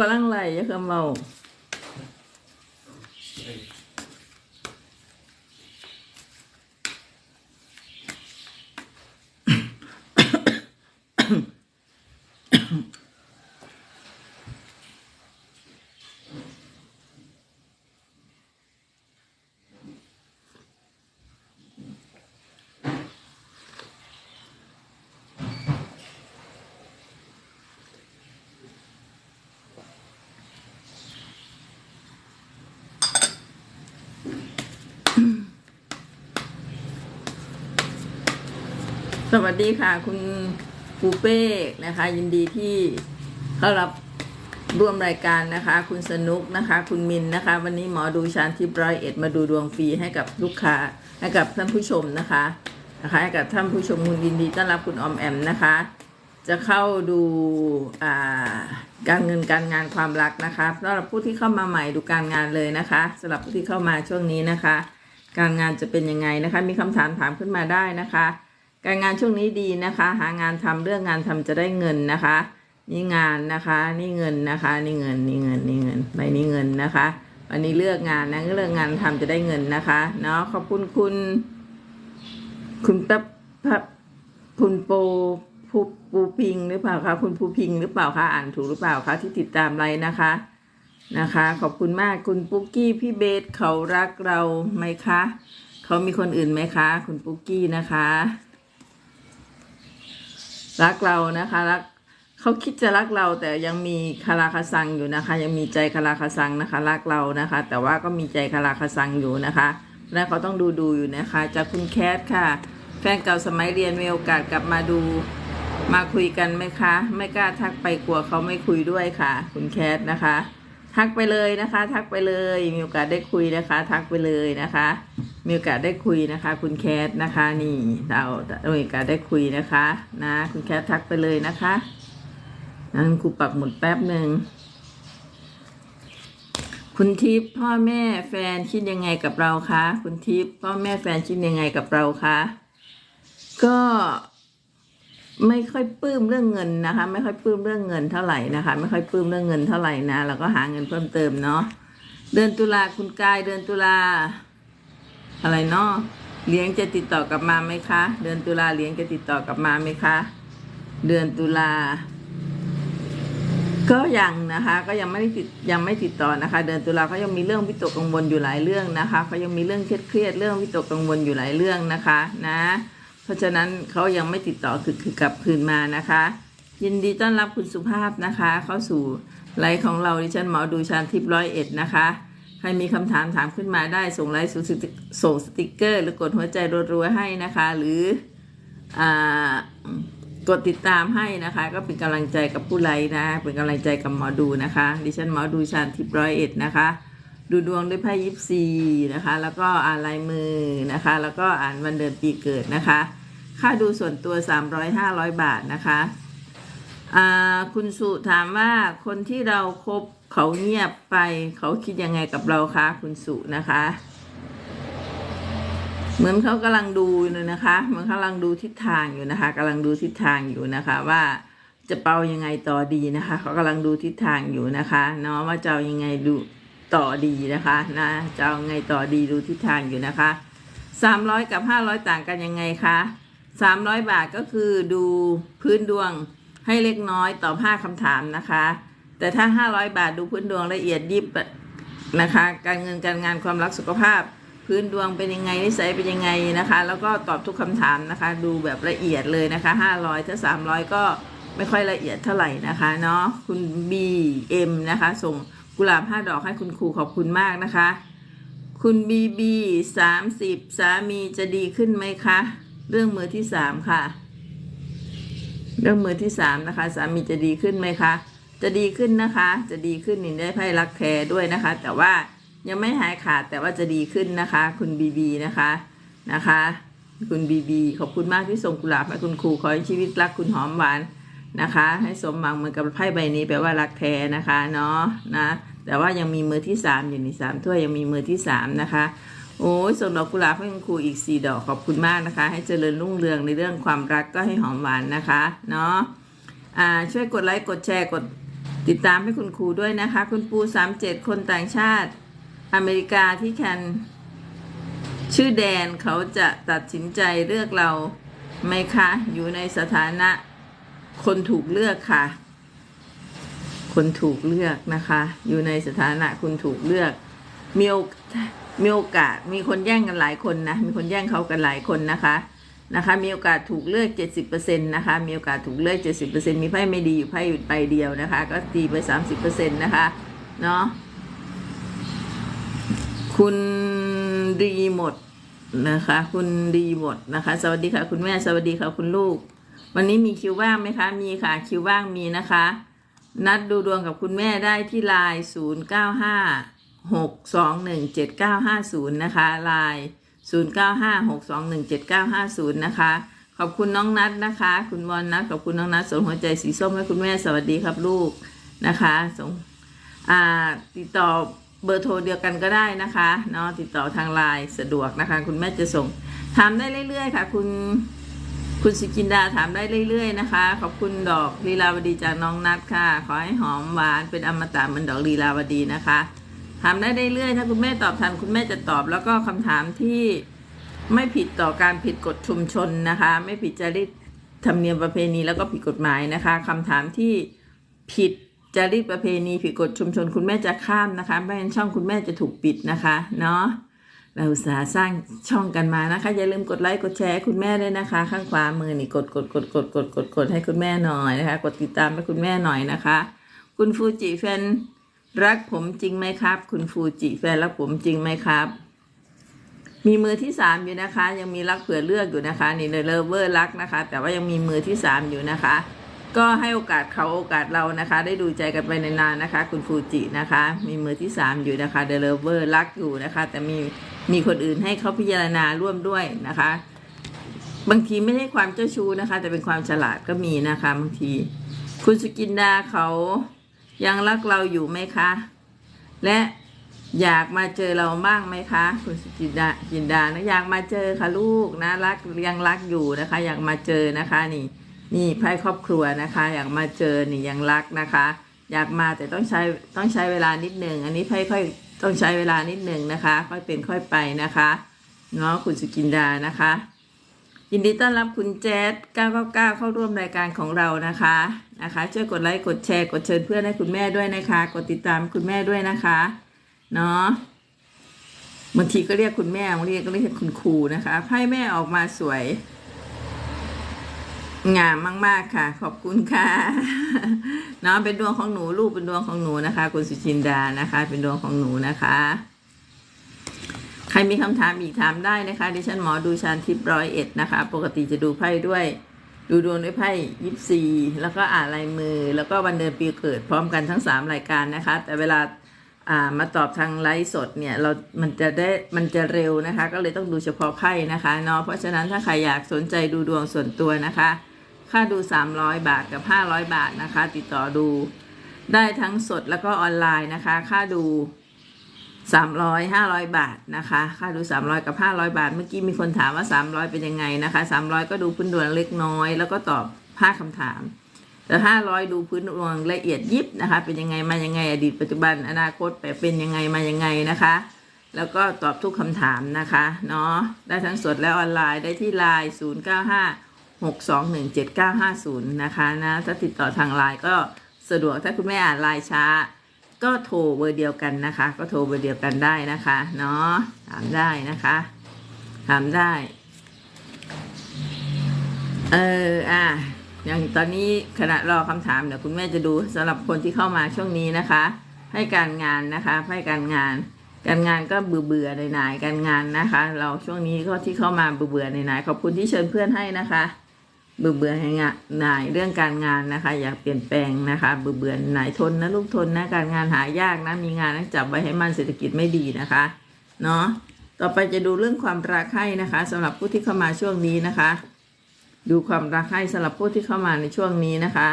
กำลังไหลอย่าคำเมา สวัสดีค่ะ คุณปูเป้นะคะ ยินดีที่เข้ารับร่วมรายการนะคะ คุณสนุกนะคะ คุณมินนะคะ วันนี้หมอดูชานทิพย์ร้อยเอ็ดมาดูดวงฟรีให้กับลูกค้าให้กับท่านผู้ชมนะคะนะคะให้กับท่านผู้ชมคุณยินดีต้อนรับคุณออมแอมนะคะ จะเข้าดูการเงินการงานความรักนะคะสำหรับผู้ที่เข้ามาใหม่ดูการงานเลยนะคะสำหรับผู้ที่เข้ามาช่วงนี้นะคะ การงานจะเป็นยังไงนะคะ มีคำถามถามขึ้นมาได้นะคะ การงานช่วงนี้ดีนะคะ หางานทำเรื่องงานทำจะได้เงินนะคะ นี่งานนะคะ นี่เงินนะคะ นี่เงินนี่เงินนี่เงินใบนี้เงินนะคะวันนี้เลือกงานนะเลือกงานทำจะได้เงินนะคะเนาะขอบคุณคุณ คุณแป๊บแป๊บคุณโปภูปูพิงหรือเปล่าคะคุณภูพิงหรือเปล่าคะอ่านถูกหรือเปล่าคะที่ติดตามไลน์นะคะนะคะ ขอบคุณมากคุณปุ๊กกี้พี่เบสเขารักเราไหมคะ เขามีคนอื่นไหมคะ คุณปุ๊กกี้นะคะ รักเรานะคะรักเขาคิดจะรักเราแต่ยังมีคาราคาซังอยู่นะคะ ยังมีใจคาราคาซังนะคะ รักเรานะคะ แต่ว่าก็มีใจคาราคาซังอยู่นะคะแล้วเขาต้องดูดูอยู่นะคะ จากคุณแคทค่ะ แฟนเก่าสมัยเรียนมีโอกาสกลับมาดูมาคุยกันไหมคะ ไม่กล้าทักไปกลัวเขาไม่คุยด้วยค่ะ คุณแคทนะคะ ทักไปเลยนะคะ ทักไปเลย มีโอกาสได้คุยนะคะ ทักไปเลยนะคะ มีโอกาสได้คุยนะคะ คุณแคทนะคะ นี่เรามีโอกาสได้คุยนะคะ นะ คุณแคททักไปเลยนะคะนั้นครูปักหมุดแป๊บหนึ่งคุณทิพย์พ่อแม่แฟนคิดยังไงกับเราคะคุณทิพย์พ่อแม่แฟนคิดยังไงกับเราคะก็ ไม่ค่อยปลื้มเรื่องเงินนะคะ ไม่ค่อยปลื้มเรื่องเงินเท่าไหร่นะคะ ไม่ค่อยปลื้มเรื่องเงินเท่าไหร่นะเราก็หาเงินเพิ่มเติมเนาะเดือนตุลาคุณกายเดือนตุลาอะไรเนาะเลี้ยงจะติดต่อกลับมาไหมคะ เดือนตุลาเลี้ยงจะติดต่อกลับมาไหมคะ เดือนตุลาก็ยังนะคะ ก็ยังไม่ได้ติดยังไม่ติดต่อนะคะ เดือนตุลาเขายังมีเรื่องวิตกกังวลอยู่หลายเรื่องนะคะเขายังมีเรื่องเครียดเครียดเรื่องวิตกกังวลอยู่หลายเรื่องนะคะ นะ เพราะฉะนั้นเขายังไม่ติดต่อคือคือกลับคืนมานะคะ ยินดีต้อนรับคุณสุภาพนะคะ เข้าสู่ไลฟ์ของเราดิฉันหมอดูชาญทิพย์ร้อยเอ็ดนะคะใครมีคำถามถามขึ้นมาได้ส่งไลน์ส่งสติกเกอร์ หรือกดหัวใจรัวๆให้นะคะ หรืออ่ากดติดตามให้นะคะ ก็เป็นกำลังใจกับผู้ไลฟ์นะ เป็นกำลังใจกับหมอดูนะคะ ดิฉันหมอดูชาญทิพย์ร้อยเอ็ดนะคะ ดูดวงด้วยไพ่ยิปซีนะคะ แล้วก็อ่านลายมือนะคะ แล้วก็อ่านวันเดือนปีเกิดนะคะ ค่าดูส่วนตัว 300-500 บาทนะคะคุณสุถามว่าคนที่เราครบเขาเงียบไปเขาคิดยังไงกับเราคะคุณสุนะคะ เหมือนเขากำลังดูอยู่เลยนะคะ เหมือนเขากำลังดูทิศทางอยู่นะคะกำลังดูทิศทางอยู่นะคะ ว่าจะเป่ายังไงต่อดีนะคะ เขากำลังดูทิศทางอยู่นะคะเนาะว่าจะเอายังไงดู ต่อดีนะคะนะจะเอาไงต่อดีดูทิศทางอยู่นะคะสามร้อยกับห้าร้อยต่างกันยังไงคะสามร้อยบาทก็คือดูพื้นดวงให้เล็กน้อยตอบห้าคำถามนะคะ แต่ถ้าห้าร้อยบาทดูพื้นดวงละเอียดยิบนะคะ การเงินการงานความรักสุขภาพ พื้นดวงเป็นยังไงนิสัยเป็นยังไงนะคะ แล้วก็ตอบทุกคำถามนะคะ ดูแบบละเอียดเลยนะคะ 500 ถ้า 300 ก็ไม่ค่อยละเอียดเท่าไหร่นะคะเนาะคุณ BM นะคะ ส่ง กุหลาบ5ดอกให้คุณครูขอบคุณมากนะคะ คุณ BB 30สามสิบสามีจะดีขึ้นไหมคะ เรื่องมือที่3ค่ะ เรื่องมือที่สามนะคะ สามีจะดีขึ้นไหมคะ จะดีขึ้นนะคะ จะดีขึ้นนี่ได้ไพ่รักแท้ด้วยนะคะ แต่ว่ายังไม่หายขาดแต่ว่าจะดีขึ้นนะคะ คุณบีบีนะคะนะคะ คุณบีบีขอบคุณมากที่ส่งกุหลาบให้คุณครูขอให้ชีวิตรักคุณหอมหวาน นะคะ ให้สมหวังเหมือนกับไพ่ใบนี้แปลว่ารักแท้นะคะเนาะนะแต่ว่ายังมีมือที่สามอยู่ในสามถ้วยยังมีมือที่สามนะคะโอ้ยส่งดอกกุหลาบให้คุณครูอีกสี่ดอกขอบคุณมากนะคะ ให้เจริญรุ่งเรืองในเรื่องความรักก็ให้หอมหวานนะคะเนาะอ่าช่วยกดไลค์กดแชร์กดติดตามให้คุณครูด้วยนะคะ คุณปูสามเจ็ดคนต่างชาติอเมริกาที่แคนชื่อแดนเขาจะตัดสินใจเลือกเราไหมคะ อยู่ในสถานะ คนถูกเลือกค่ะ คนถูกเลือกนะคะ อยู่ในสถานะคุณถูกเลือก มีโอกมีโอกาสมีคนแย่งกันหลายคนนะ มีคนแย่งเขากันหลายคนนะคะนะคะ มีโอกาสถูกเลือก 70%นะคะ มีโอกาสถูกเลือก 70%มีไพ่ไม่ดีอยู่ไพ่อยู่ใบเดียวนะคะ ก็ตีไป 30%นะคะเนาะคุณดีหมดนะคะ คุณดีหมดนะคะ สวัสดีค่ะ คุณแม่สวัสดีค่ะ คุณลูก วันนี้มีคิวว่างไหมคะ มีค่ะ คิวว่างมีนะคะ นัดดูดวงกับคุณแม่ได้ที่ไลน์0 9 5 6 2 1 7 9 5 0 นะคะไลน์0 9 5 6 2 1 7 9 5 0 นะคะ ขอบคุณน้องนัดนะคะ คุณบอลนัดขอบคุณน้องนัดส่งหัวใจสีส้มให้คุณแม่สวัสดีครับลูกนะคะส่งอ่าติดต่อเบอร์โทรเดียวกันก็ได้นะคะเนาะติดต่อทางไลน์สะดวกนะคะ คุณแม่จะส่งถามได้เรื่อยๆค่ะ คุณ คุณสกินดาถามได้เรื่อยๆนะคะ ขอบคุณดอกลีลาวดีจากน้องนัดค่ะ ขอให้หอมหวานเป็นอมตะเหมือนดอกลีลาวดีนะคะถามได้เรื่อยๆถ้าคุณแม่ตอบทันคุณแม่จะตอบแล้วก็คำถามที่ไม่ผิดต่อการผิดกฎชุมชนนะคะ ไม่ผิดจริยธรรมเนียมประเพณีแล้วก็ผิดกฎหมายนะคะคำถามที่ผิดจริยประเพณีผิดกฎชุมชน คุณแม่จะข้ามนะคะไม่งั้นช่องคุณแม่จะถูกปิดนะคะเนาะ เราสาสร้างช่องกันมานะคะ อย่าลืมกดไลค์กดแชร์คุณแม่ด้วยนะคะ ข้างขวามือนี่กดกดกดกดกดกดกดให้คุณแม่หน่อยนะคะ กดติดตามให้คุณแม่หน่อยนะคะ คุณฟูจิแฟนรักผมจริงไหมครับ คุณฟูจิแฟนรักผมจริงไหมครับ มีมือที่สามอยู่นะคะ ยังมีรักเผื่อเลือกอยู่นะคะนี่เลเวอร์รักนะคะ แต่ว่ายังมีมือที่สามอยู่นะคะ ก็ให้โอกาสเขาโอกาสเรานะคะ ได้ดูใจกันไปนานๆนะคะ คุณฟูจินะคะ มีมือที่สามอยู่นะคะเดลเวอร์รักอยู่นะคะ แต่มีมีคนอื่นให้เขาพิจารณาร่วมด้วยนะคะ บางทีไม่ใช่ความเจ้าชู้นะคะ แต่เป็นความฉลาดก็มีนะคะบางที คุณสกินดาเขายังรักเราอยู่ไหมคะ และอยากมาเจอเราบ้างไหมคะ คุณสกินดาจินดานะอยากมาเจอค่ะลูกนะรักยังรักอยู่นะคะ อยากมาเจอนะคะนี่ นี่ไพ่ครอบครัวนะคะ อยากมาเจอนี่ยังรักนะคะ อยากมาแต่ต้องใช้ต้องใช้เวลานิดหนึ่งอันนี้ไพ่ค่อยต้องใช้เวลานิดหนึ่งนะคะ ค่อยเป็นค่อยไปนะคะเนาะคุณสุกินดานะคะ ยินดีต้อนรับคุณแจ๊ด999 เข้าร่วมรายการของเรานะคะนะคะ ช่วยกดไลค์กดแชร์กดเชิญเพื่อนให้คุณแม่ด้วยนะคะ กดติดตามคุณแม่ด้วยนะคะเนาะบางทีก็เรียกคุณแม่บางทีก็เรียกคุณครูนะคะไพ่แม่ออกมาสวย งามมาก ๆ ค่ะ ขอบคุณค่ะเนาะเป็นดวงของหนูลูกเป็นดวงของหนูนะคะ คุณสุจินดานะคะ เป็นดวงของหนูนะคะ ใครมีคำถามอีกถามได้นะคะดิฉันหมอดูชานทิพย์ร้อยเอ็ดนะคะ ปกติจะดูไพ่ด้วย ดูดวงด้วยไพ่ยิปซีแล้วก็อ่านลายมือ แล้วก็วันเดือนปีเกิดพร้อมกันทั้งสามรายการนะคะ แต่เวลาอ่ามาตอบทางไลฟ์สดเนี่ยเรา มันจะได้ มันจะเร็วนะคะ ก็เลยต้องดูเฉพาะไพ่นะคะเนาะ เพราะฉะนั้นถ้าใครอยากสนใจดูดวงส่วนตัวนะคะ ค่าดู 300 บาทกับ 500 บาทนะคะ ติดต่อดูได้ทั้งสดแล้วก็ออนไลน์นะคะ ค่าดู 300 500 บาทนะคะ ค่าดู 300 กับ 500 บาท เมื่อกี้มีคนถามว่า 300 เป็นยังไงนะคะ 300 ก็ดูพื้นดวงเล็กน้อย แล้วก็ตอบ5คำถาม แต่ 500 ดูพื้นดวงละเอียดยิบนะคะ เป็นยังไงมายังไง อดีตปัจจุบันอนาคตแบบเป็นยังไงมายังไงนะคะ แล้วก็ตอบทุกคำถามนะคะเนาะได้ทั้งสดและออนไลน์ได้ที่ไลน์095 6217950 นะคะนะถ้าติดต่อทางไลน์ก็สะดวกถ้าคุณแม่อ่านไลน์ช้า ก็โทรเบอร์เดียวกันนะคะ ก็โทรเบอร์เดียวกันได้นะคะเนาะถามได้นะคะถามได้ เอออะอย่างตอนนี้ขณะรอคำถามเดี๋ยวคุณแม่จะดูสำหรับคนที่เข้ามาช่วงนี้นะคะ ให้การงานนะคะให้การงาน การงานก็เบื่อเบื่อๆหน่ายการงานนะคะ เราช่วงนี้ก็ที่เข้ามาเบื่อเบื่อๆหน่ายขอบคุณที่เชิญเพื่อนให้นะคะ เบื่อเบื่อให้งานหน่ายเรื่องการงานนะคะ อยากเปลี่ยนแปลงนะคะ เบื่อเบื่อหน่ายทนนะลูกทนนะการงานหายากนะมีงานต้องจับไว้ให้มันเศรษฐกิจไม่ดีนะคะเนาะต่อไปจะดูเรื่องความรักให้นะคะสำหรับผู้ที่เข้ามาช่วงนี้นะคะ ดูความรักให้สำหรับผู้ที่เข้ามาในช่วงนี้นะคะ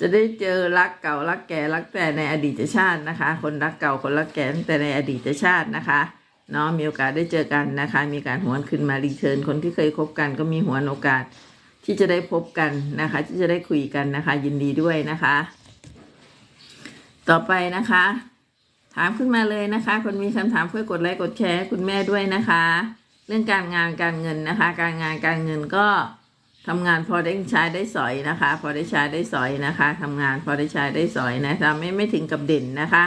จะได้เจอรักเก่ารักแก่รักแต่ในอดีตชาตินะคะ คนรักเก่าคนรักแก่ตั้งแต่ในอดีตชาตินะคะเนาะมีโอกาสได้เจอกันนะคะ มีการหวนขึ้นมารีเทิร์นคนที่เคยคบกันก็มีหวนโอกาส ที่จะได้พบกันนะคะ ที่จะได้คุยกันนะคะ ยินดีด้วยนะคะ ต่อไปนะคะ ถามขึ้นมาเลยนะคะ คนมีคำถามช่วยกดไลค์กดแชร์คุณแม่ด้วยนะคะ เรื่องการงานการเงินนะคะ การงานการเงินก็ทำงานพอได้ใช้ได้สอยนะคะ พอได้ใช้ได้สอยนะคะทำงานพอได้ใช้ได้สอยนะคะไม่ไม่ถึงกับเด่นนะคะ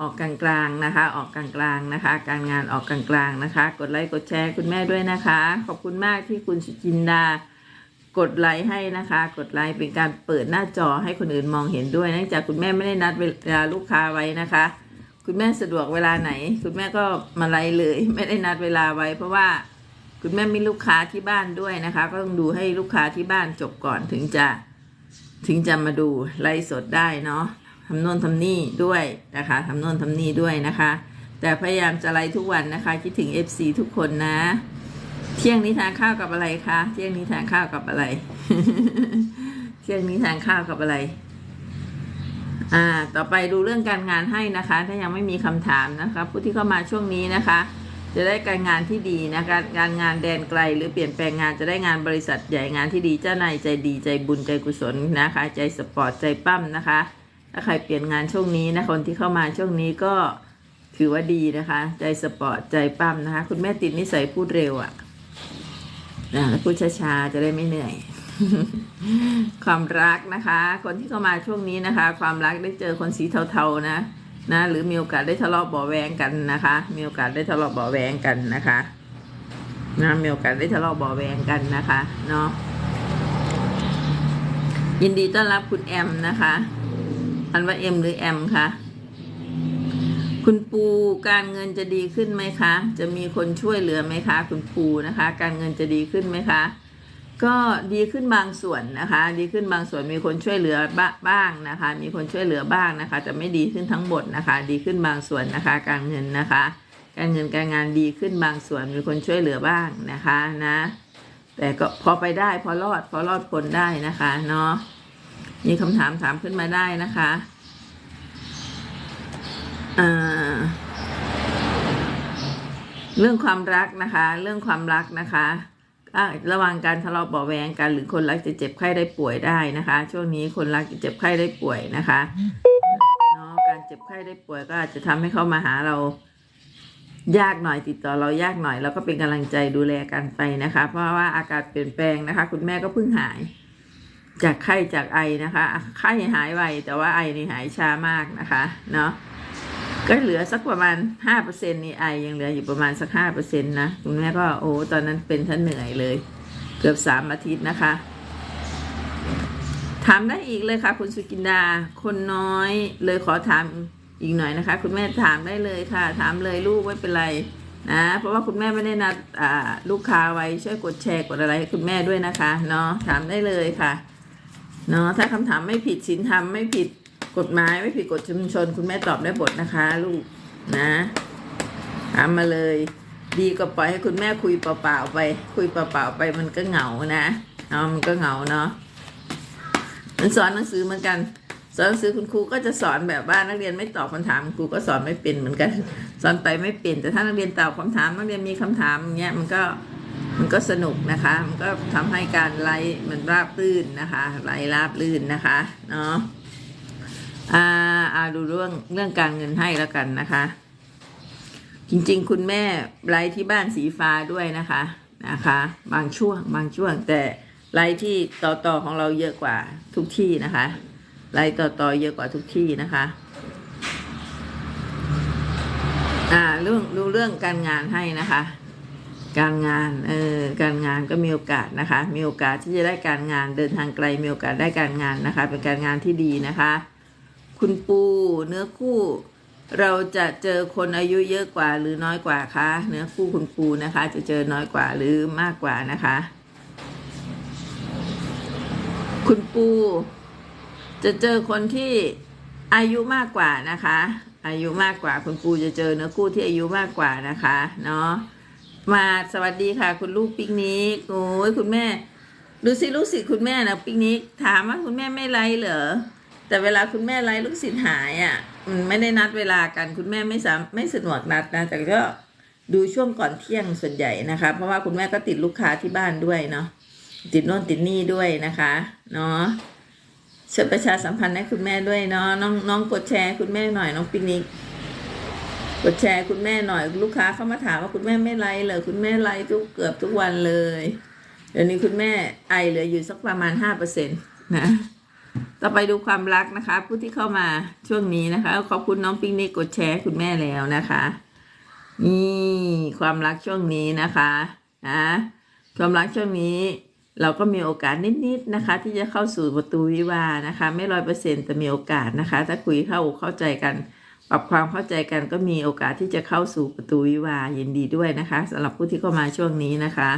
ออกกลางๆนะคะ ออกกลางๆนะคะ การงานออกกลางๆนะคะ กดไลค์กดแชร์คุณแม่ด้วยนะคะ ขอบคุณมากที่คุณสุจินดา กดไลค์ให้นะคะ กดไลค์เป็นการเปิดหน้าจอให้คนอื่นมองเห็นด้วยเนื่องจากคุณแม่ไม่ได้นัดเวลาลูกค้าไว้นะคะ คุณแม่สะดวกเวลาไหน คุณแม่ก็มาไลฟ์เลย ไม่ได้นัดเวลาไว้ เพราะว่าคุณแม่มีลูกค้าที่บ้านด้วยนะคะ ก็ต้องดูให้ลูกค้าที่บ้านจบก่อนถึงจะถึงจะมาดูไลฟ์สดได้เนาะทำโน่นทำนี่ด้วยนะคะทำโน่นทำนี่ด้วยนะคะ แต่พยายามจะไลฟ์ทุกวันนะคะ คิดถึง FC ทุกคนนะ เที่ยงนี้ทานข้าวกับอะไรคะ เที่ยงนี้ทานข้าวกับอะไร เที่ยงนี้ทานข้าวกับอะไร อ่า ต่อไปดูเรื่องการงานให้นะคะ ถ้ายังไม่มีคำถามนะคะ ผู้ที่เข้ามาช่วงนี้นะคะ จะได้การงานที่ดีนะคะการงานแดนไกล หรือเปลี่ยนแปลงงานจะได้งานบริษัทใหญ่งานที่ดีเจ้านายใจดีใจบุญใจกุศลนะคะ ใจสปอร์ตใจปั้มนะคะ ถ้าใครเปลี่ยนงานช่วงนี้นะคนที่เข้ามาช่วงนี้ก็ถือว่าดีนะคะ ใจสปอร์ตใจปั้มนะคะ คุณแม่ติดนิสัยพูดเร็วอะ่ะ นะแล้วพูดช้าๆจะได้ไม่เหนื่อย ความรักนะคะ คนที่เข้ามาช่วงนี้นะคะ ความรักได้เจอคนสีเทาๆนะนะ หรือมีโอกาสได้ทะเลาะเบาะแวงกันนะคะ มีโอกาสได้ทะเลาะเบาะแวงกันนะคะนะมีโอกาสได้ทะเลาะเบาะแวงกันนะคะเนาะยินดีต้อนรับคุณแอมนะคะอันว่าเอ็มหรือแอมคะ คุณปูการเงินจะดีขึ้นไหมคะ จะมีคนช่วยเหลือไหมคะ คุณปูนะคะ การเงินจะดีขึ้นไหมคะ ก็ดีขึ้นบางส่วนนะคะ ดีขึ้นบางส่วนมีคนช่วยเหลือบ้าบ้างนะคะ มีคนช่วยเหลือบ้างนะคะ จะไม่ดีขึ้นทั้งหมดนะคะ ดีขึ้นบางส่วนนะคะ การเงินนะคะ การเงินการงานดีขึ้นบางส่วนมีคนช่วยเหลือบ้างนะคะนะ แต่ก็พอไปได้พอรอดพอรอดพ้นได้นะคะเนาะมีคำถามถามขึ้นมาได้นะคะ เรื่องความรักนะคะ เรื่องความรักนะคะอะระวังการทะเลาะเบาแวงกันหรือคนรักจะเจ็บไข้ได้ป่วยได้นะคะ ช่วงนี้คนรักจะเจ็บไข้ได้ป่วยนะคะเนาะการเจ็บไข้ได้ป่วยก็อาจจะทำให้เขามาหาเรา ยากหน่อยติดต่อเรายากหน่อยแล้วก็เป็นกำลังใจดูแลกันไปนะคะ เพราะว่าอากาศเปลี่ยนแปลงนะคะ คุณแม่ก็เพิ่งหาย จากไข้จากไอนะคะไข้หายไวแต่ว่าไอนี่หายช้ามากนะคะ เนาะ ก็เหลือสักประมาณห้าเปอร์เซ็นนี่ไอยังเหลืออยู่ประมาณสักห้าเปอร์เซ็นนะคุณแม่ก็โอ้ตอนนั้นเป็นท่านเหนื่อยเลย เกือบสามอาทิตย์นะคะ ถามได้อีกเลยค่ะ คุณสุกินดา คนน้อยเลยขอถามอีกหน่อยนะคะ คุณแม่ถามได้เลยค่ะ ถามเลยลูกไม่เป็นไรนะเพราะว่าคุณแม่ไม่ได้นัดลูกค้าไว้ช่วยกดแชร์กดอะไรให้คุณแม่ด้วยนะคะเนาะถามได้เลยค่ะเนาะถ้าคำถามไม่ผิดศีลธรรมไม่ผิด กฎหมายไม่ผิดกฎชุมชน คุณแม่ตอบได้หมดนะคะ ลูกนะถามมาเลย ดีก็ปล่อยให้คุณแม่คุยเปล่าๆไป คุยเปล่าๆไปมันก็เหงานะเนาะมันก็เหงาเนาะมันสอนหนังสือเหมือนกัน สอนหนังสือคุณครูก็จะสอนแบบว่านักเรียนไม่ตอบคำถามครูก็สอนไม่เป็นเหมือนกัน สอนไปไม่เป็น แต่ถ้านักเรียนตอบคำถามนักเรียนมีคำถามอย่างเงี้ยมันก็มันก็สนุกนะคะ มันก็ทำให้การไล่มันราบรื่นนะคะ ไล่ราบรื่นนะคะ เนาะ อ่าอ่าดูเรื่องเรื่องการเงินให้แล้วกันนะคะ จริงๆ คุณแม่ไลฟ์ที่บ้านสีฟ้าด้วยนะคะนะคะ บางช่วงบางช่วง แต่ไลฟ์ที่ต่อต่อของเราเยอะกว่าทุกที่นะคะไลฟ์ต่อต่อเยอะกว่าทุกที่นะคะอ่าเรื่องดูเรื่องการงานให้นะคะ การงานเออการงานก็มีโอกาสนะคะ มีโอกาสที่จะได้การงานเดินทางไกลมีโอกาสได้การงานนะคะ เป็นการงานที่ดีนะคะ คุณปู เนื้อคู่ เราจะเจอคนอายุเยอะกว่าหรือน้อยกว่าคะเนื้อคู่คุณปูนะคะ จะเจอน้อยกว่าหรือมากกว่านะคะ คุณปู จะเจอคนที่อายุมากกว่านะคะ อายุมากกว่าคุณปูจะเจอเนื้อคู่ที่อายุมากกว่านะคะเนาะมาสวัสดีค่ะ คุณลูกปิกนิกโอ้ยคุณแม่ ดูสิลูกศิษย์คุณแม่นะปิกนิกถามว่าคุณแม่ไม่ไลฟ์เหรอ แต่เวลาคุณแม่ไลฟ์ลูกศิษย์หายอะอืมไม่ได้นัดเวลากันคุณแม่ไม่สามไม่สะดวกนัดนะ แต่ก็ดูช่วงก่อนเที่ยงส่วนใหญ่นะคะ เพราะว่าคุณแม่ก็ติดลูกค้าที่บ้านด้วยเนาะติดโน่นติดนี่ด้วยนะคะเนาะช่วยประชาสัมพันธ์ให้คุณแม่ด้วยเนาะน้องน้องกดแชร์คุณแม่หน่อยน้องปิกนิกกดแชร์คุณแม่หน่อยลูกค้าเข้ามาถามว่าคุณแม่ไม่ไลฟ์เหรอคุณแม่ไลฟ์ทุกเกือบทุกวันเลย เดี๋ยวนี้คุณแม่ไอเหลืออยู่สักประมาณห้าเปอร์เซ็นต์นะ ต่อไปดูความรักนะคะ ผู้ที่เข้ามาช่วงนี้นะคะ ขอบคุณน้องปิงนิกกดแชร์คุณแม่แล้วนะคะนี่ความรักช่วงนี้นะคะนะความรักช่วงนี้เราก็มีโอกาสนิดๆนะคะ ที่จะเข้าสู่ประตูวิวานะคะ ไม่ร้อยเปอร์เซ็นต์แต่มีโอกาสนะคะ ถ้าคุยเข้าเข้าใจกันปรับความเข้าใจกันก็มีโอกาสที่จะเข้าสู่ประตูวิวายินดีด้วยนะคะสำหรับผู้ที่เข้ามาช่วงนี้นะคะ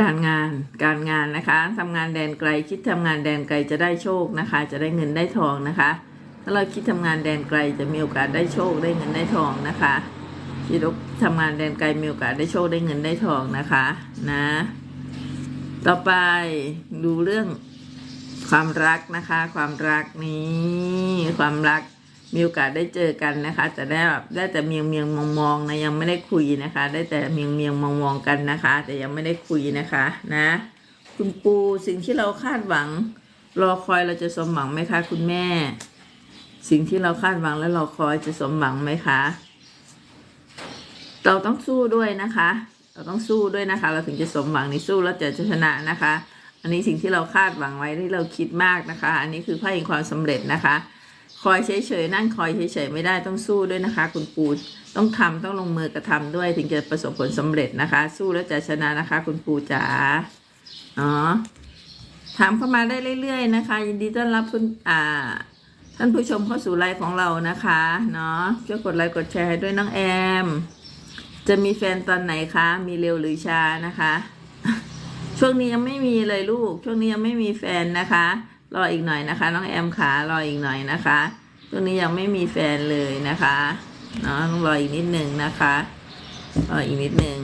การงานการงานนะคะทำงานแดนไกล คิดทำงานแดนไกลจะได้โชคนะคะ จะได้เงินได้ทองนะคะ ถ้าเราคิดทำงานแดนไกลจะมีโอกาสได้โชคได้เงินได้ทองนะคะคิดว่าทำงานแดนไกลมีโอกาสได้โชคได้เงินได้ทองนะคะนะ ต่อไปดูเรื่องความรักนะคะ ความรักนี้ความรัก มีโอกาสได้เจอกันนะคะ แต่ได้แบบได้แต่เมียงเมียงมองมองๆนะยังไม่ได้คุยนะคะ ได้แต่เมียงเมียงมองมองกันนะคะ แต่ยังไม่ได้คุยนะคะนะ คุณปูสิ่งที่เราคาดหวัง รอคอยเราจะสมหวังไหมคะ คุณแม่ สิ่งที่เราคาดหวังและรอคอยจะสมหวังไหมคะ เราต้องสู้ด้วยนะคะ เราต้องสู้ด้วยนะคะ เราถึงจะสมหวังในสู้แล้วจะชนะนะคะ อันนี้สิ่งที่เราคาดหวังไว้ที่เราคิดมากนะคะ อันนี้คือไพ่แห่งความสำเร็จนะคะ คอยเฉยๆนั่งคอยเฉยๆไม่ได้ต้องสู้ด้วยนะคะ คุณปูต้องทำต้องลงมือกระทำด้วยถึงจะประสบผลสำเร็จนะคะ สู้แล้วจะชนะนะคะ คุณปูจ๋าอ๋อถามเข้ามาได้เรื่อย ๆ นะคะ ยินดีต้อนรับคุณอ่าท่านผู้ชมเข้าสู่ไลฟ์ของเรานะคะเนาะช่วยกดไลค์กดแชร์ให้ด้วยน้องแอม จะมีแฟนตอนไหนคะ มีเร็วหรือช้านะคะ ช่วงนี้ยังไม่มีเลยลูก ช่วงนี้ยังไม่มีแฟนนะคะ รออีกหน่อยนะคะ น้องแอมขารออีกหน่อยนะคะช่วนี้ยังไม่มีแฟนเลยนะคะเนาะต้องรออีกนิดหนึ่งนะคะรออีกนิดหนึ่ง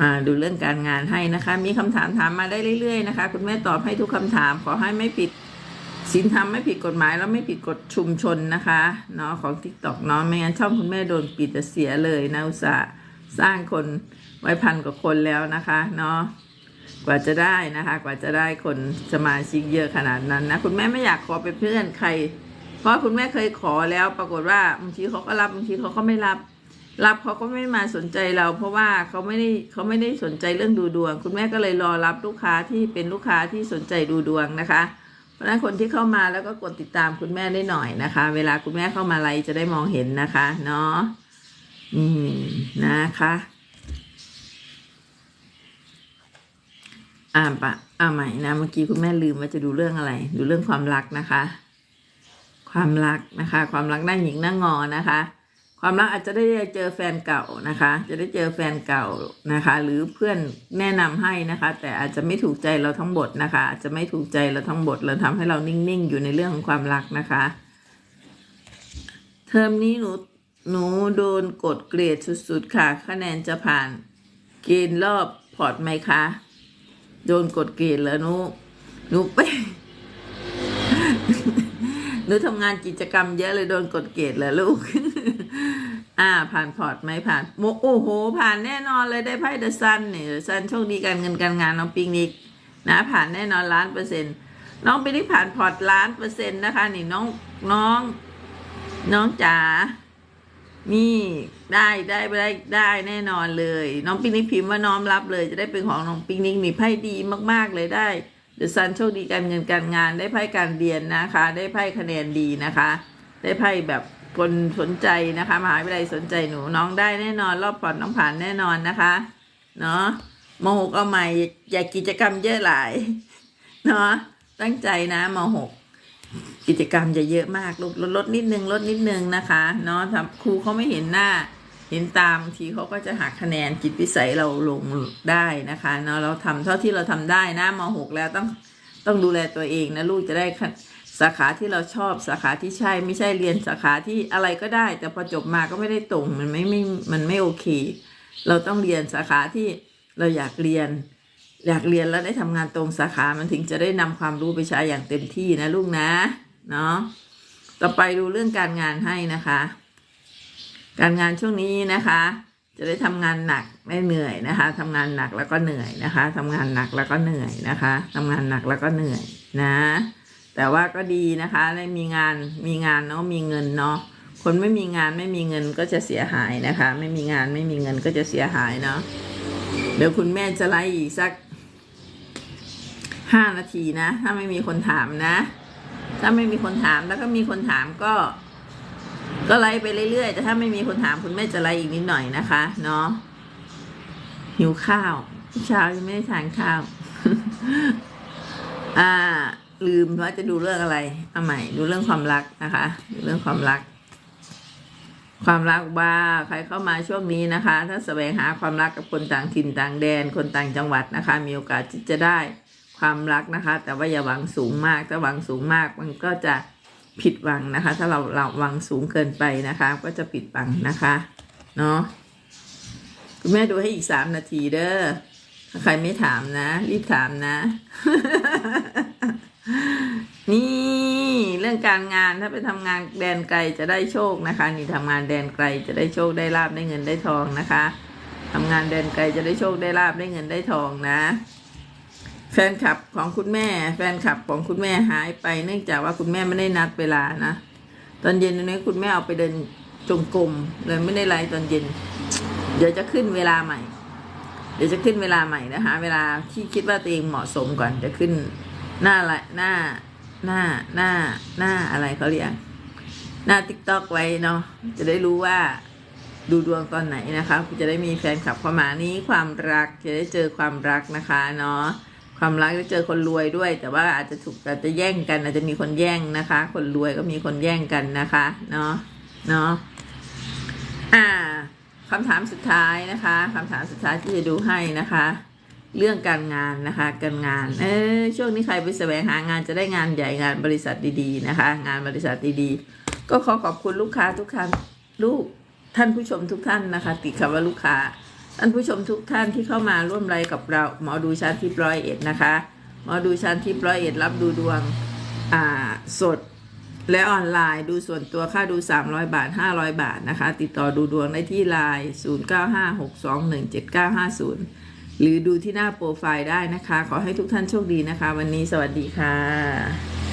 อ่าดูเรื่องการงานให้นะคะ มีคำถามถามมาได้เรื่อยๆนะคะ คุณแม่ตอบให้ทุกคำถาม ขอให้ไม่ผิดศีลธรรมไม่ผิดกฎหมายแล้วไม่ผิดกฎชุมชนนะคะเนาะของทิกตอกเนาะไม่งั้นช่องคุณแม่โดนปิดจะเสียเลยนะอุตส่าห์สร้างคนไว้พันกว่าคนแล้วนะคะเนาะ กว่าจะได้นะคะ กว่าจะได้คนสมาชิกเยอะขนาดนั้นนะคุณแม่ไม่อยากขอเป็นเพื่อนใคร เพราะคุณแม่เคยขอแล้ว ปรากฏว่าบางทีเขาก็รับบางทีเขาก็ไม่รับ รับเขาก็ไม่มาสนใจเรา เพราะว่าเขาไม่ได้เขาไม่ได้สนใจเรื่องดูดวง คุณแม่ก็เลยรอรับลูกค้าที่เป็นลูกค้าที่สนใจดูดวงนะคะเพราะฉะนั้นคนที่เข้ามาแล้วก็กดติดตามคุณแม่ได้หน่อยนะคะ เวลาคุณแม่เข้ามาไลฟ์จะได้มองเห็นนะคะ เนาะอืมนะคะ อ่าปะอ่าใหม่นะเมื่อกี้คุณแม่ลืมว่าจะดูเรื่องอะไร ดูเรื่องความรักนะคะ ความรักนะคะ ความรักหน้าหญิงหน้างอนะคะ ความรักอาจจะได้เจอแฟนเก่านะคะ จะได้เจอแฟนเก่านะคะ หรือเพื่อนแนะนำให้นะคะ แต่อาจจะไม่ถูกใจเราทั้งหมดนะคะ อาจจะไม่ถูกใจเราทั้งหมดเราทำให้เรานิ่งๆ อยู่ในเรื่องของความรักนะคะ เทอมนี้หนูหนูโดนกดเกรดสุดๆค่ะ คะแนนจะผ่านเกณฑ์รอบพอร์ตไหมคะ โดนกดเกณฑ์แล้วหนูหนูไปหนูทำงานกิจกรรมเยอะเลยโดนกดเกณฑ์เหรอลูก อ่า ผ่านพอร์ตไหมผ่านโอ้โห ผ่านแน่นอนเลยได้ไพ่เดอะซันเนี่ยซันโชคดีการเงินการงานน้องปิงนิกนะผ่านแน่นอนล้านเปอร์เซ็นต์น้องปิงนิกผ่านพอร์ตล้านเปอร์เซ็นต์นะคะ นี่น้องน้อง น้องจ๋า นี่ได้ได้ได้ได้แน่นอนเลย น้องปิงนิกพิมพ์ว่าน้อมรับเลย จะได้เป็นของน้องปิงนิกนี่ไพ่ดีมากๆเลยได้เดอะซันโชคดีการเงินการงานได้ไพ่การเรียนนะคะ ได้ไพ่คะแนนดีนะคะ ได้ไพ่แบบคนสนใจนะคะมหาวิทยาลัยสนใจหนูน้องได้แน่นอน รอบผ่อนน้องผ่านแน่นอนนะคะเนาะมหกเอาใหม่อยาอย่ากิจกรรมเยอะหลายเนาะตั้งใจนะมหก กิจกรรมจะเยอะมากลดลดลดนิดนึงลดนิดนึงนะคะเนาะครูเขาไม่เห็นหน้า เห็นตามทีเขาก็จะหักคะแนนจิตวิสัยเราลงได้นะคะเนาะเราทำเท่าที่เราทำได้นะมหกแล้วต้องต้องดูแลตัวเองนะลูกจะได้สาขาที่เราชอบสาขาที่ใช่ไม่ใช่เรียนสาขาที่อะไรก็ได้ แต่พอจบมาก็ไม่ได้ตรงมันไม่ไม่มันไม่โอเค เราต้องเรียนสาขาที่เราอยากเรียน อยากเรียนแล้วได้ทำงานตรงสาขามันถึงจะได้นำความรู้ไปใช้อย่างเต็มที่นะลูกนะ เนาะต่อไปดูเรื่องการงานให้นะคะ การงานช่วงนี้นะคะ จะได้ทำงานหนักไม่เหนื่อยนะคะทำงานหนักแล้วก็เหนื่อยนะคะทำงานหนักแล้วก็เหนื่อยนะคะทำงานหนักแล้วก็เหนื่อยนะ แต่ว่าก็ดีนะคะได้มีงานมีงานเนาะมีเงินเนาะคนไม่มีงานไม่มีเงินก็จะเสียหายนะคะ ไม่มีงานไม่มีเงินก็จะเสียหายเนาะเดี๋ยวคุณแม่จะไล่อีกสัก ห้านาทีนะ ถ้าไม่มีคนถามนะ ถ้าไม่มีคนถามแล้วก็มีคนถามก็ ก็ไล่ไปเรื่อยๆแต่ถ้าไม่มีคนถามคุณแม่จะไล่อีกนิดหน่อยนะคะ เนาะหิวข้าวเช้ายังไม่ได้ทานข้าว อ่า ลืมว่าจะดูเรื่องอะไรเอาใหม่ ดูเรื่องความรักนะคะดูเรื่องความรัก ความรักว่าใครเข้ามาช่วงนี้นะคะ ถ้าแสวงหาความรักกับคนต่างถิ่นต่างแดนคนต่างจังหวัดนะคะ มีโอกาสที่จะได้ ความรักนะคะ แต่ว่าอย่าหวังสูงมากถ้าหวังสูงมากมันก็จะผิดหวังนะคะ ถ้าเราเราหวังสูงเกินไปนะคะ ก็จะผิดหวังนะคะเนาะคุณแม่ดูให้อีกสามนาทีเด้อถ้าใครไม่ถามนะ รีบถามนะ นี่เรื่องการงานถ้าไปทำงานแดนไกลจะได้โชคนะคะ นี่ทำงานแดนไกลจะได้โชคได้ลาบได้เงินได้ทองนะคะทำงานแดนไกลจะได้โชคได้ลาบได้เงินได้ทองนะ แฟนคลับของคุณแม่ แฟนคลับของคุณแม่หายไป เนื่องจากว่าคุณแม่ไม่ได้นัดเวลานะ ตอนเย็นนี้คุณแม่เอาไปเดินจงกรมเลยไม่ได้ไลฟ์ตอนเย็น เดี๋ยวจะขึ้นเวลาใหม่ เดี๋ยวจะขึ้นเวลาใหม่นะคะเวลาที่คิดว่าตัวเองเหมาะสมก่อนจะขึ้นหน้าละหน้าหน้าหน้าหน้าอะไรเขาเรียกหน้าติ๊กต็อกไว้เนาะจะได้รู้ว่าดูดวงตอนไหนนะคะจะได้มีแฟนคลับเข้ามานี้ความรักจะได้เจอความรักนะคะเนาะ ความรักจะเจอคนรวยด้วย แต่ว่าอาจจะถูกอาจจะแย่งกัน อาจจะมีคนแย่งนะคะ คนรวยก็มีคนแย่งกันนะคะเนาะเนาะอ่าคำถามสุดท้ายนะคะคำถามสุดท้ายที่จะดูให้นะคะ เรื่องการงานนะคะการงานเออช่วงนี้ใครไปแสวงหางานจะได้งานใหญ่งานบริษัทดีๆนะคะ งานบริษัทดีๆ ก็ขอขอบคุณลูกค้าทุกท่านลูกท่านผู้ชมทุกท่านนะคะ ติดคำว่าลูกค้า ท่านผู้ชมทุกท่านที่เข้ามาร่วมไลฟ์กับเราหมอดูชั้นทิพย์ร้อยเอ็ดนะคะหมอดูชั้นทิพย์ร้อยเอ็ดรับดูดวงอ่าสดและออนไลน์ดูส่วนตัวค่าดู 300 บาท 500 บาทนะคะ ติดต่อดูดวงได้ที่ไลน์0956217950 หรือดูที่หน้าโปรไฟล์ได้นะคะ ขอให้ทุกท่านโชคดีนะคะ วันนี้สวัสดีค่ะ